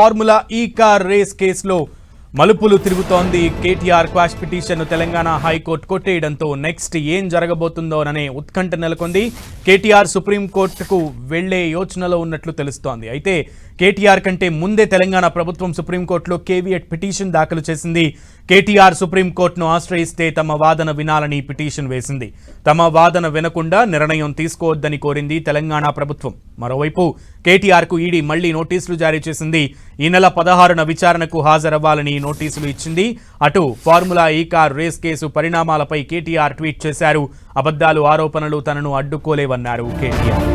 Formula E car race కేసులో మలుపులు తిరుగుతోంది. KTR quash petition Telangana high court కొట్టేయడంతో next ఏం జరగబోతుందోననే ఉత్కంఠ నెలకొంది. కేటీఆర్ సుప్రీంకోర్టుకు వెళ్ళే యోచనలో ఉన్నట్లు తెలుస్తోంది. అయితే కేటీఆర్ కంటే ముందే తెలంగాణ ప్రభుత్వం సుప్రీంకోర్టులో కేవీఎట్ పిటిషన్ దాఖలు చేసింది. కేటీఆర్ సుప్రీంకోర్టును ఆశ్రయిస్తే తమ వాదన వినాలని పిటిషన్ వేసింది. తమ వాదన వినకుండా నిర్ణయం తీసుకోవద్దని కోరింది తెలంగాణ ప్రభుత్వం. మరోవైపు కేటీఆర్కు ఈడీ మళ్ళీ నోటీసులు జారీ చేసింది. ఈ నెల పదహారున విచారణకు హాజరవ్వాలని నోటీసులు ఇచ్చింది. అటు formula E car race case పరిణామాలపై కేటీఆర్ ట్వీట్ చేశారు. అబద్ధాలు ఆరోపణలు తనను అడ్డుకోలేవన్నారు KTR.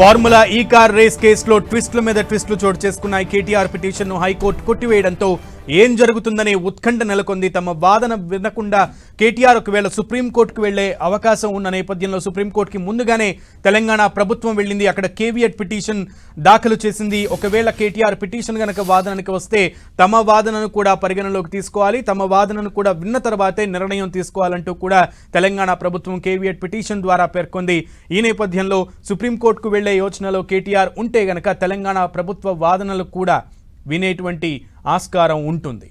Formula E car race కేసులో ట్విస్టుల మీద ట్విస్టులు చోటు చేసుకున్నాయి. కేటీఆర్ పిటిషన్ను హైకోర్టు కొట్టివేయడంతో ఏం జరుగుతుందనే ఉత్కంఠ నెలకొంది. తమ వాదన వినకుండా కేటీఆర్ ఒకవేళ సుప్రీంకోర్టుకు వెళ్ళే అవకాశం ఉన్న నేపథ్యంలో సుప్రీంకోర్టుకి ముందుగానే తెలంగాణ ప్రభుత్వం వెళ్ళింది. అక్కడ కేవీఎట్ పిటిషన్ దాఖలు చేసింది. ఒకవేళ కేటీఆర్ పిటిషన్ గనక వాదనకి వస్తే తమ వాదనను కూడా పరిగణలోకి తీసుకోవాలి. తమ వాదనను కూడా విన్న తర్వాతే నిర్ణయం తీసుకోవాలంటూ కూడా తెలంగాణ ప్రభుత్వం కేవీఎట్ పిటిషన్ ద్వారా పేర్కొంది. ఈ నేపథ్యంలో సుప్రీంకోర్టుకు వెళ్ళే యోచనలో కేటీఆర్ ఉంటే గనక తెలంగాణ ప్రభుత్వ వాదనలు కూడా వినేటువంటి ఆస్కారం ఉంటుంది.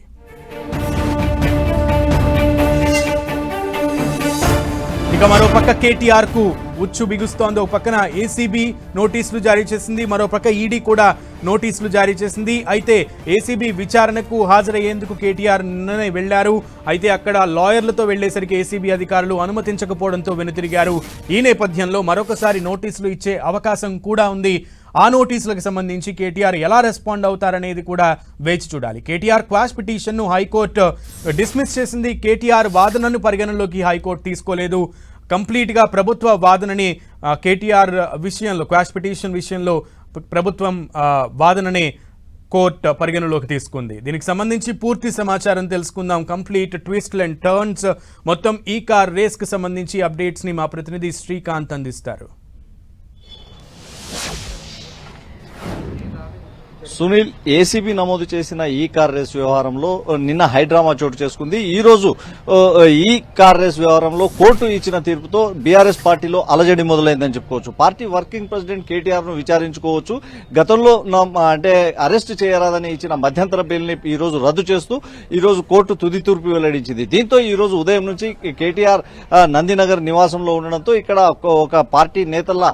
ఇక మరో పక్క కేటీఆర్కు ఉచ్చు బిగుస్తోంది. ఒక పక్కన ఏసీబీ నోటీసులు జారీ చేసింది. మరో పక్క ఈడీ కూడా నోటీసులు జారీ చేసింది. అయితే ఏసీబీ విచారణకు హాజరయ్యేందుకు కేటీఆర్ నిన్ననే వెళ్ళారు. అయితే అక్కడ లాయర్లతో వెళ్ళేసరికి ఏసీబీ అధికారులు అనుమతించకపోవడంతో వెనుతిరిగారు. ఈ నేపథ్యంలో మరొకసారి నోటీసులు ఇచ్చే అవకాశం కూడా ఉంది. ఆ నోటీసులకు సంబంధించి కేటీఆర్ ఎలా రెస్పాండ్ అవుతారనేది కూడా వేచి చూడాలి. కేటీఆర్ క్వాష్ పిటిషన్ను హైకోర్టు డిస్మిస్ చేసింది. కేటీఆర్ వాదనను పరిగణనలోకి హైకోర్టు తీసుకోలేదు. కంప్లీట్గా ప్రభుత్వ వాదనని కేటీఆర్ విషయంలో క్వాష్ పిటిషన్ విషయంలో ప్రభుత్వం వాదనని వాదననే కోర్టు పరిగణలోకి తీసుకుంది. దీనికి సంబంధించి పూర్తి సమాచారం తెలుసుకుందాం. కంప్లీట్ ట్విస్ట్ అండ్ టర్న్స్ మొత్తం ఈ కార్ రేస్కి సంబంధించి అప్డేట్స్ని మా ప్రతినిధి శ్రీకాంత్ అందిస్తారు. సునీల్ ఏసీబీ నమోదు చేసిన ఈ కార్ రేస్ వ్యవహారంలో నిన్న హైడ్రామా చోటు చేసుకుంది. ఈ రోజు ఈ కార్ రేస్ వ్యవహారంలో కోర్టు ఇచ్చిన తీర్పుతో బీఆర్ఎస్ పార్టీలో అలజడి మొదలైందని చెప్పుకోవచ్చు. పార్టీ వర్కింగ్ ప్రెసిడెంట్ కేటీఆర్ను విచారించుకోవచ్చు. గతంలో అంటే అరెస్ట్ చేయరాదని ఇచ్చిన మధ్యంతర బిల్ని ఈ రోజు రద్దు చేస్తూ ఈ రోజు కోర్టు తుది తూర్పు వెల్లడించింది. దీంతో ఈ రోజు ఉదయం నుంచి కేటీఆర్ నందినగర్ నివాసంలో ఉండడంతో ఇక్కడ ఒక- పార్టీ నేతల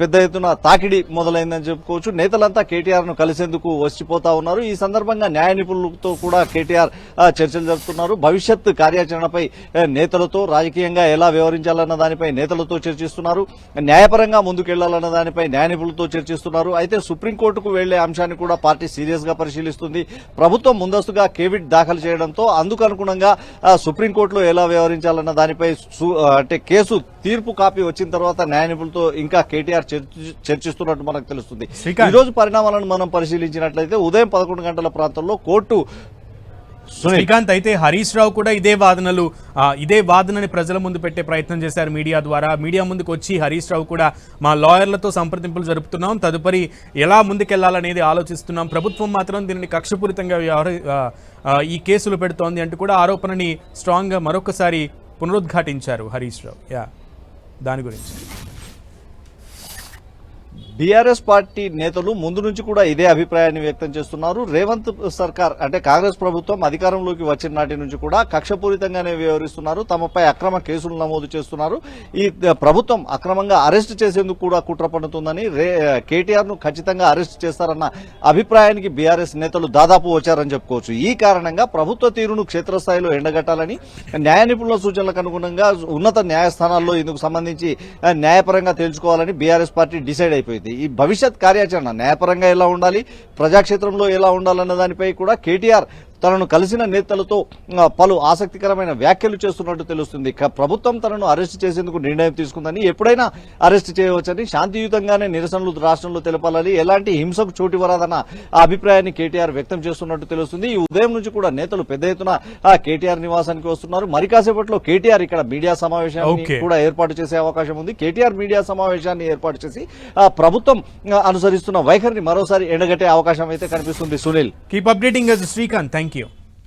పెద్ద ఎత్తున తాకిడి మొదలైందని చెప్పుకోవచ్చు. నేతలంతా కేటీఆర్ను కలిసేందుకు వచ్చిపోతా ఉన్నారు. ఈ సందర్భంగా న్యాయ నిపుణులతో కూడా కేటీఆర్ చర్చలు జరుపుతున్నారు. భవిష్యత్ కార్యాచరణపై నేతలతో రాజకీయంగా ఎలా వ్యవహరించాలన్న దానిపై నేతలతో చర్చిస్తున్నారు. న్యాయపరంగా ముందుకెళ్ళాలన్న దానిపై న్యాయ నిపుణులతో చర్చిస్తున్నారు. అయితే సుప్రీంకోర్టుకు వెళ్ళే అంశాన్ని కూడా పార్టీ సీరియస్గా పరిశీలిస్తుంది. ప్రభుత్వం ముందస్తుగా కేవిట్ దాఖలు చేయడంతో అందుకు అనుగుణంగా సుప్రీంకోర్టులో ఎలా వ్యవహరించాలన్న దానిపై అంటే కేసు తీర్పు కాపీ వచ్చిన తర్వాత న్యాయ నిపుణులతో ఇంకా కేటీఆర్ చర్చి- చర్చిస్తున్నట్టు మనకు తెలుస్తుంది. ఈ రోజు పరిణామాలను మనం పరిశీలించినట్లయితే ఉదయం పదకొండు గంటల ప్రాంతంలో కోర్టు శ్రీకాంత్ అయితే హరీష్ రావు కూడా ఇదే వాదనలు ఇదే వాదనని ప్రజల ముందు పెట్టే ప్రయత్నం చేశారు మీడియా ద్వారా. మీడియా ముందుకు వచ్చి హరీష్ రావు కూడా మా లాయర్లతో సంప్రదింపులు జరుపుతున్నాం. తదుపరి ఎలా ముందుకెళ్ళాలనేది ఆలోచిస్తున్నాం. ప్రభుత్వం మాత్రం దీనిని కక్షపూరితంగా ఈ కేసులు పెడుతోంది అంటూ కూడా ఆరోపణని స్ట్రాంగ్గా మరొకసారి పునరుద్ఘాటించారు హరీష్ రావు. యా దాని గురించి. బీఆర్ఎస్ పార్టీ నేతలు ముందు నుంచి కూడా ఇదే అభిప్రాయాన్ని వ్యక్తం చేస్తున్నారు. రేవంత్ సర్కార్ అంటే కాంగ్రెస్ ప్రభుత్వం అధికారంలోకి వచ్చిన నాటి నుంచి కూడా కక్షపూరితంగానే వ్యవహరిస్తున్నారు. తమపై అక్రమ కేసులు నమోదు చేస్తున్నారు. ఈ ప్రభుత్వం అక్రమంగా అరెస్ట్ చేసేందుకు కూడా కుట్ర పన్నుతుందని కేటీఆర్ను ఖచ్చితంగా అరెస్ట్ చేస్తారన్న అభిప్రాయానికి బీఆర్ఎస్ నేతలు దాదాపు వచ్చారని చెప్పుకోవచ్చు. ఈ కారణంగా ప్రభుత్వ తీరును క్షేత్రస్థాయిలో ఎండగట్టాలని న్యాయ నిపుణుల సూచనలకు అనుగుణంగా ఉన్నత న్యాయస్థానాల్లో ఇందుకు సంబంధించి న్యాయపరంగా తేల్చుకోవాలని బీఆర్ఎస్ పార్టీ డిసైడ్ అయిపోయింది. ఈ భవిష్యత్ కార్యాచరణ న్యాయపరంగా ఎలా ఉండాలి ప్రజాక్షేత్రంలో ఎలా ఉండాలన్న దానిపై కూడా కేటీఆర్ తనను కలిసిన నేతలతో పలు ఆసక్తికరమైన వ్యాఖ్యలు చేస్తున్నట్టు తెలుస్తుంది. ప్రభుత్వం తనను అరెస్ట్ చేసేందుకు నిర్ణయం తీసుకుందని ఎప్పుడైనా అరెస్ట్ చేయవచ్చని శాంతియుతంగానే నిరసనలు రాష్ట్రంలో తెలపాలని ఎలాంటి హింసకు చోటివరాదన్న అభిప్రాయాన్ని కేటీఆర్ వ్యక్తం చేస్తున్నట్టు తెలుస్తుంది. ఈ ఉదయం నుంచి కూడా నేతలు పెద్ద ఎత్తున కేటీఆర్ నివాసానికి వస్తున్నారు. మరి కాసేపట్లో కేటీఆర్ ఇక్కడ మీడియా సమావేశాన్ని. కూడా ఏర్పాటు చేసే అవకాశం ఉంది. కేటీఆర్ మీడియా సమావేశాన్ని ఏర్పాటు చేసి ప్రభుత్వం అనుసరిస్తున్న వైఖరిని మరోసారి ఎండగట్టే అవకాశం అయితే కనిపిస్తుంది. Sunil. Keep updating Srikanth thank you